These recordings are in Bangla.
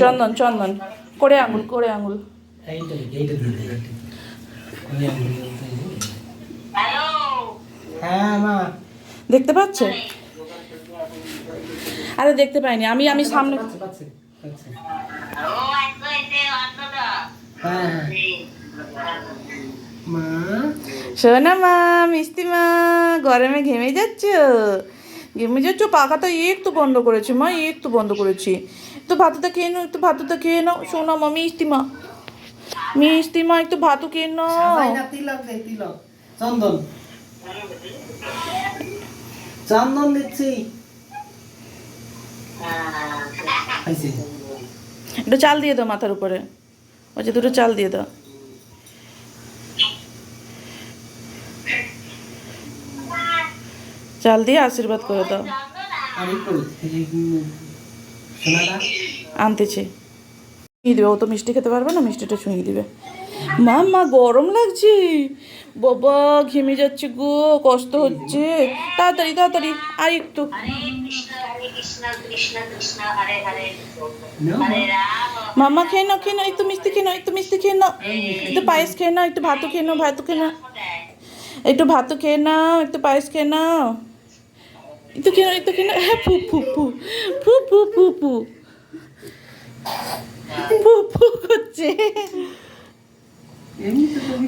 চন্দন চন্দন। করে আঙুল করে আঙুল। দেখতে পাচ্ছে? আরে দেখতে পাইনি। আমি আমি সামনে শোনা মা, মিষ্টি মা, গরমে ঘেমে যাচ্ছ? ঘেমে যাচ্ছ পাখা তো একটু বন্ধ করেছি মা একটু বন্ধ করেছি। একটু ভাতটা খেয়ে নাও একটু ভাতটা খেয়ে নাও। শোনা মা মিষ্টি মা মিষ্টি মা একটু ভাতও খেয়ে নাও। চন্দন। চন্দন দিচ্ছি। একটু চাল দিয়ে দাও মাথার উপরে। ওই যে দুটো চাল দিয়ে দাও। চাল দিয়ে আশীর্বাদ করে দাও। আনতেছি। ছুঁয়ে দিবে? ও তো মিষ্টি খেতে পারবে না মিষ্টিটা ছুঁয়ে দিবে। মা মা গরম লাগছে। বাবা ঘেমে যাচ্ছে গো কষ্ট হচ্ছে। তাড়াতাড়ি তাড়াতাড়ি আর একটু। মামা খেয়ে নাও খেয়ে নাও একটু মিষ্টি খেয়ে নাও একটু মিষ্টি খেয়ে নাও। একটু পায়েস খেয়ে নাও একটু ভাতও খেয়ে নাও ভাতও খেয়ে নাও। একটু ভাতও খেয়ে নাও একটু পায়েস খেয়ে নাও। itu kena itu kena eh pu pu pu. Pu pu pu pu. পু পু করছে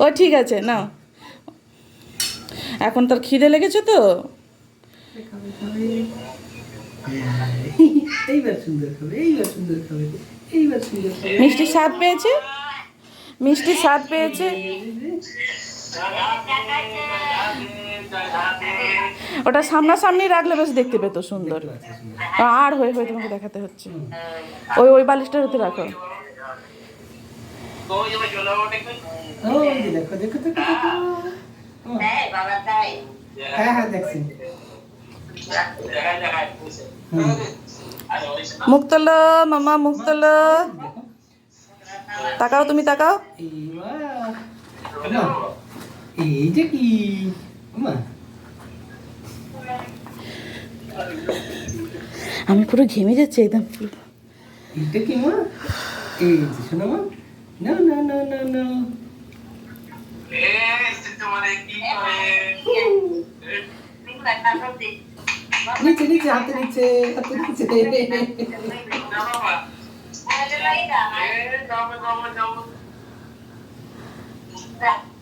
ও ঠিক আছে নাও। এখন তার খিদে লেগেছে তো? মিষ্টি স্বাদ পেয়েছে? মিষ্টি স্বাদ পেয়েছে? ওটা সামনাসামনি রাখলে বেশ দেখতে পেতো সুন্দর। আর হয়ে হয়ে তোমাকে দেখাতে হচ্ছে। ওই ওই বালিশটার হতে রাখো। মুক্তল, মামা, মুক্তল। তাকাও তুমি, তাকাও। এই মা। ওমা, এই যে কি ওমা, আমি পুরো ঘেমে যাচ্ছি একদম। পুরো এইটা কি মা এই যে শোনো মা না না না না না নিচে নিচে হাতে নিচে হাতে নিচে। হুম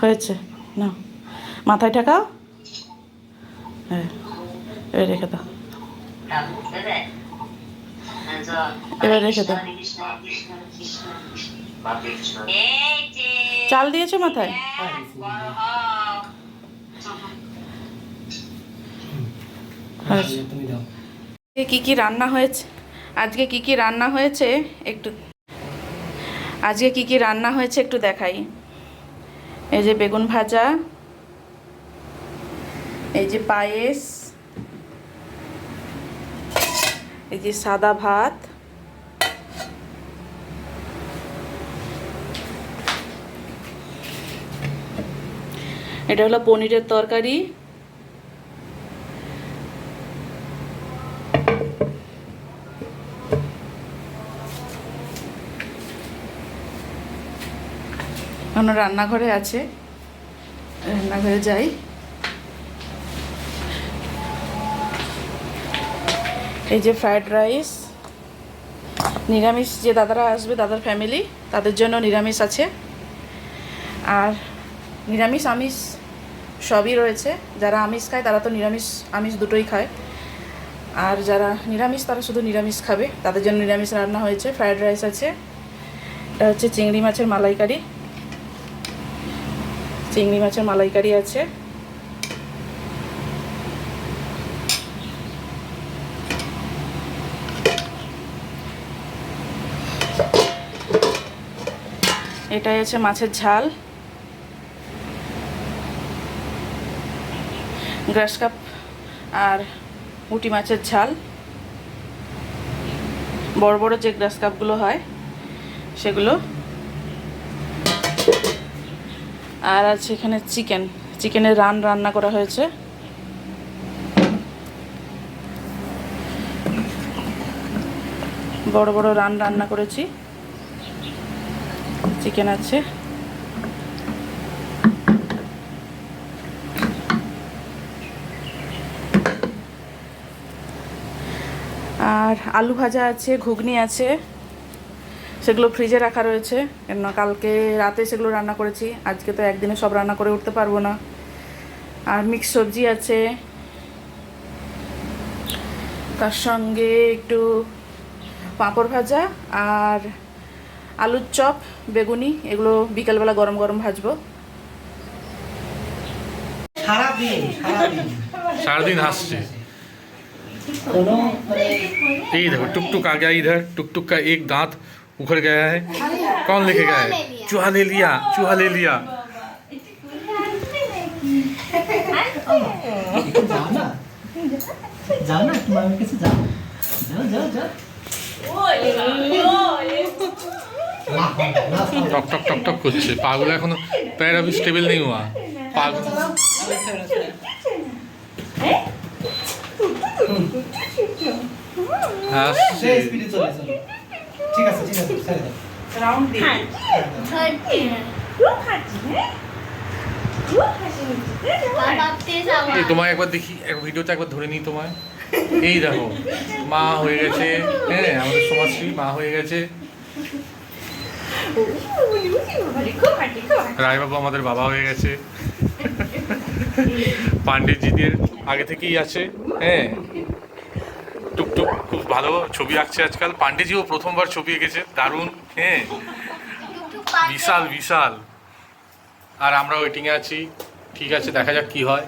হয়েছে? না। মাথায় ঠেকাও? হ্যাঁ রেখে দাও। এবার রেখে দাও। চাল দিয়েছ মাথায়? আজকে কী কী রান্না হয়েছে? আজকে কী কী রান্না হয়েছে একটু আজকে কী কী রান্না হয়েছে একটু দেখাই। এই যে বেগুন ভাজা, এই যে পায়েস, এই যে সাদা ভাত, এটা হলো পনিরের তরকারি। এখনও রান্নাঘরে আছে। রান্নাঘরে যাই। এই যে ফ্রায়েড রাইস নিরামিষ যে দাদারা আসবে, দাদার ফ্যামিলি তাদের জন্য নিরামিষ আছে। আর নিরামিষ, আমিষ সবই রয়েছে। যারা আমিষ খায়, তারা তো নিরামিষ, আমিষ দুটোই খায়। আর যারা নিরামিষ, তারা শুধু নিরামিষ খাবে। তাদের জন্য নিরামিষ রান্না হয়েছে। ফ্রায়েড রাইস আছে। এটা হচ্ছে চিংড়ি মাছের মালাইকারি। চিংড়ি মাছের মালাইকারি আছে। এটাই আছে মাছের ঝাল। গ্রাস কাপ আর উটি মাছের ঝাল। বড় বড় যে গ্রাস কাপগুলো হয়, সেগুলো আর আছে এখানে চিকেন। চিকেনের রান রান্না করা হয়েছে। বড় বড় রান রান্না করেছি। চিকেন আছে। আর আলু ভাজা আছে, ঘুগনি আছে। সেগুলো ফ্রিজে রাখা রয়েছে কেন কালকে রাতে সেগুলো রান্না করেছি আজকে তো একদিনে সব রান্না করে উঠতে পারবো না আর মিক্স সবজি আছে তার সঙ্গে একটু পাঁপড় ভাজা আর আলুর চপ বেগুনি এগুলো বিকালবেলা গরম গরম ভাজবো সারাদিন সারাদিন সারাদিন হাসছে কোনো মানে ये देखो टुक टुक आ गया इधर टुक टुक का एक दांत उखड़ गया है कौन लेके गया है चूहा ले लिया चूहा ले लिया একটু যাও না যাও না তোমার আমার কাছে যাও যাও যাও যাও লাফ, লাফ, লাফ। टक टक टक टक করছে পাগল এখনো पैर अभी स्टेबल नहीं हुआ पागल তোমায় একবার দেখি এক ভিডিওতে একবার ধরে নিই তোমায় এই দেখো মা হয়ে গেছে হ্যাঁ আমাদের সমাজশ্রী মা হয়ে গেছে রায়বাবু আমাদের বাবা হয়ে গেছে পান্ডিতজিদের আগে থেকেই আছে হ্যাঁ টুকটুক, খুব ভালো ছবি আঁকছে আজকাল। পান্ডেজিও প্রথমবার ছবি এঁকেছে। দারুণ হ্যাঁ। বিশাল বিশাল। আর আমরা ওয়েটিংয়ে আছি। ঠিক আছে, দেখা যাক কি হয়।